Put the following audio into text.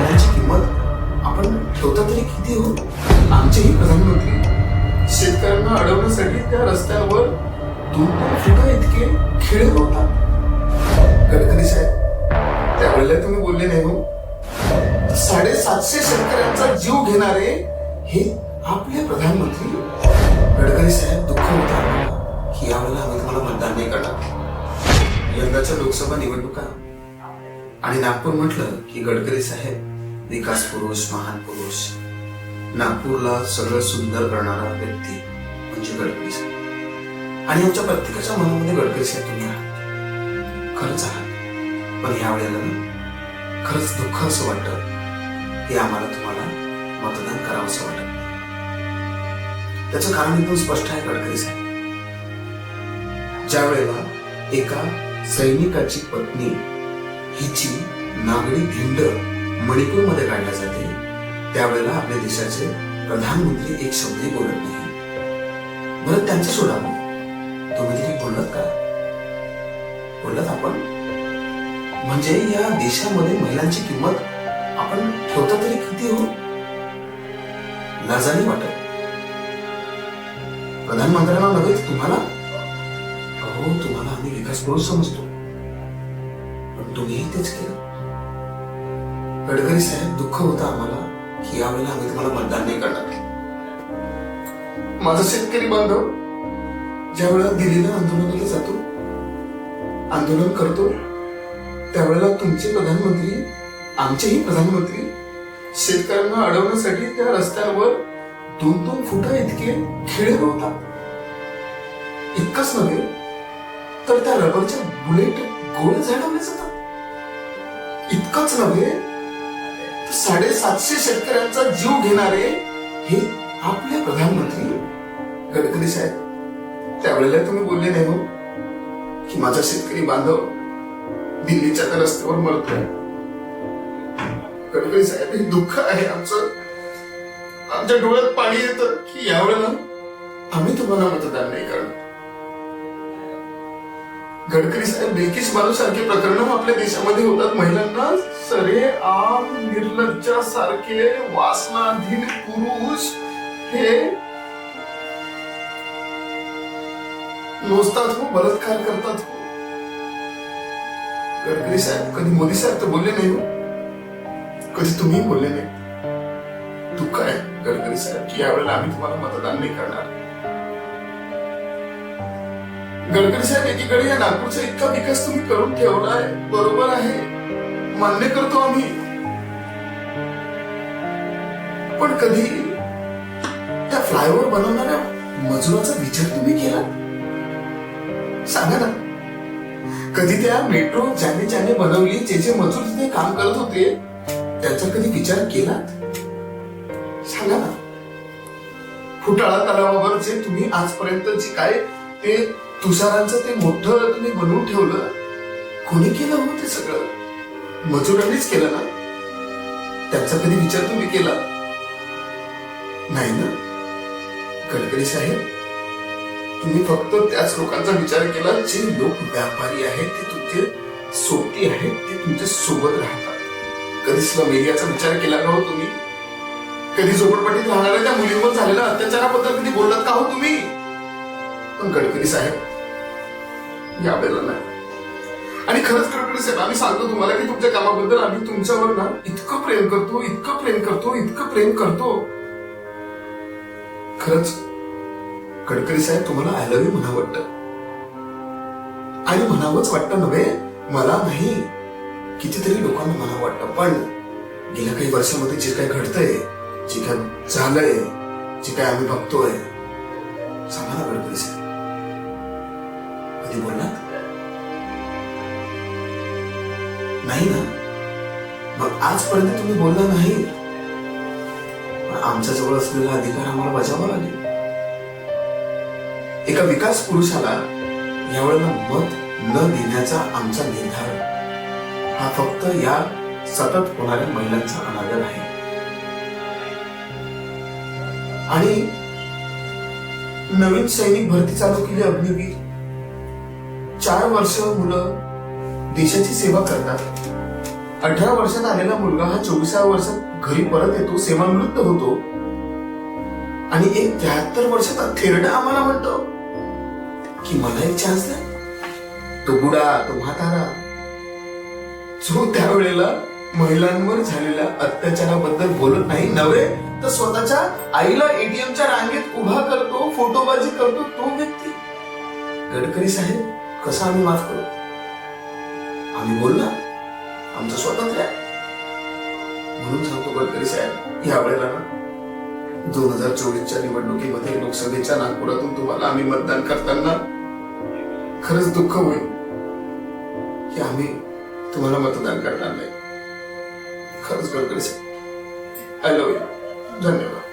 न्यायाची किंमत आपण ठेवता तरी किती हो? आमचेही प्रधानमंत्री शेतकऱ्यांना अडवण्यासाठी त्या रस्त्यावर दोन दोन फुट इतके खेळ होतात. गडकरी साहेब त्यावेळेला तुम्ही बोलले नाही हो. साडेसातशे शेतकऱ्यांचा जीव घेणारे हे आपले प्रधानमंत्री गडकरी साहेब दुःख होत की यावेळेला आम्ही तुम्हाला मतदान नाही करणार. यंदाच्या लोकसभा निवडणुका. आणि नागपूर म्हटलं की गडकरी साहेब विकास पुरुष महान पुरुष. नागपूरला सगळं सुंदर करणारा व्यक्ती म्हणजे गडकरी साहेब. आणि आमच्या प्रत्येकाच्या मनामध्ये गडकरी साहेब तुम्ही आहात. खरंच आहात. पण या वेळेला ना खरंच दुःख असं वाटतं की आम्हाला तुम्हाला मतदान करावं असं वाटत त्याचं कारण एकदम स्पष्ट आहे गडकरी साहेब. ज्या वेळेला एका सैनिकाची पत्नी हिची नागडी धिंड मणिपूरमध्ये काढल्या जाते त्यावेळेला आपल्या देशाचे प्रधानमंत्री एक शब्दही बोलत नाही. बरं त्यांचं सोडा मग. तुम्ही तिथे बोललात का? बोललात आपण? म्हणजे या देशामध्ये महिलांची किंमत आपण ठेवता तरी किती हो? लाजाने वाटत. प्रधानमंत्र्यांना नव्हे तुम्हाला? अहो तुम्हाला आम्ही विकास करून समजतो. पण तुम्हीही तेच केलं. गडकरी साहेब दुःख होतं आम्हाला की यावेळेला आम्ही तुम्हाला मतदान नाही करणार. माझा शेतकरी बांधव ज्या वेळेला दिल्लीला आंदोलनाला जातो आंदोलन करतो त्यावेळेला तुमचे प्रधानमंत्री आमचेही प्रधानमंत्री शेतकऱ्यांना अडवण्यासाठी त्या रस्त्यांवर दोन दोन फुटा इतके खिळे होतात. इतकंच नव्हे तर त्या रबरच्या बुलेट गोळ झाडवले जातात. इतकंच नव्हे साडेसातशे शेतकऱ्यांचा जीव घेणारे हे आपले प्रधानमंत्री गडकरी साहेब. त्यावेळेला तुम्ही बोलले नाही हो की माझा शेतकरी बांधव दिल्लीच्या त्या रस्त्यावर मरतोय. गडकरी साहेब हे दुःख आहे आमचं. आमच्या डोळ्यात पाणी येतं की यावेळेला आम्ही तुम्हाला मतदान नाही करणार. गडकरी साहेब बेकिस बालू सारखे प्रकरण आपल्या देशामध्ये होतात. महिलांना सरे आम निर्लज्जासारखे वासनाधीन पुरुष हे नोचतात हो बलात्कार करतात हो. गडकरी साहेब कधी मोदी साहेब तर बोलले नाही हो. कधी तुम्ही बोलले नाही. तू काय गडकरी साहेब की यावेळेला आम्ही तुम्हाला मतदान नाही करणार. गडकरी साहेब एकीकडे या नागपूरचा इतका विकास तुम्ही करून ठेवलाय बरोबर आहे. मान्य करतो आम्ही. पण कधी त्या फ्लायओव्हर बनवणाऱ्या मजुराचा विचार तुम्ही केला? सांगा ना. कधी त्या मेट्रो ज्याने ज्याने बनवली जे जे मजूर तिथे काम करत होते त्याचा कधी विचार केला? सांगा ना. फुटाळा तलावावर जे तुम्ही आजपर्यंत जे काय ते तुषारांचं ते मोठं तुम्ही बनवून ठेवलं. कोणी केलं हो ते सगळं? मजुरांनीच केलं ना? त्यांचा कधी विचार तुम्ही केला? नाही ना? गडकरी साहेब तुम्ही फक्त त्याच लोकांचा विचार केला जे लोक व्यापारी आहेत ते तुमचे सोबती आहेत ते तुमच्यासोबत राहतात. कधी स्लम एरियाचा विचार केला का हो तुम्ही? कधी झोपडपट्टीत राहणाऱ्या त्या मुलींवर झालेल्या अत्याचाराबद्दल कधी बोललात का हो तुम्ही? पण गडकरी साहेब यावेळेला नाही. आणि खरंच गडकरी म्हणजे साहेब आम्ही सांगतो तुम्हाला की तुमच्या कामाबद्दल आम्ही तुमच्यावर ना इतकं प्रेम करतो इतकं प्रेम करतो इतकं प्रेम करतो. खरंच गडकरी साहेब तुम्हाला आय लव्ह यू म्हणा वाटतं. आणि म्हणावंच वाटतं नव्हे मला नाही. कितीतरी लोकांना म्हणावं वाटतं. पण गेल्या काही वर्षामध्ये जे काय घडतंय जे काय झालंय जे काय आम्ही बघतोय सांगा ना गडकरी साहेब. ते बोललात नाही ना. मग आजपर्यंत तुम्ही बोलला नाही. पण आमच्या जवळ असलेला अधिकार आम्हाला बजावा लागेल. एका विकास पुरुषाला यावेळेला मत न देण्याचा आमचा निर्धार हा फक्त या सतत होणाऱ्या महिलांचा अनादर आहे. आणि नवीन सैनिक भरती चालू केली अग्निवीर. चार वर्ष मुलं देशाची सेवा करतात. अठरा वर्षात आलेला मुलगा हा चोवीसाव्या वर्षात घरी परत येतो सेवानिवृत्त होतो. आणि एक त्र्याहत्तर वर्षाचा थेरडा आम्हाला म्हणतो की मला एक चान्स द्या. तो बुडा तो म्हातारा. जो त्यावेळेला महिलांवर झालेल्या अत्याचाराबद्दल बोलत नाही नव्हे तर स्वतःच्या आईला एटीएमच्या रांगेत उभा करतो फोटोबाजी करतो तो व्यक्ती. गडकरी साहेब कसा आम्ही माफ करू? आम्ही बोलणार आमचं स्वातंत्र्य आहे. म्हणून सांगतो गडकरी साहेब या वेळेला ना दोन हजार चोवीसच्या निवडणुकीमध्ये लोकसभेच्या नागपुरातून तुम्हाला आम्ही मतदान करताना खरंच दुःख होईल की आम्ही तुम्हाला मतदान करणार नाही. खरंच गडकरी साहेब हॅलो धन्यवाद.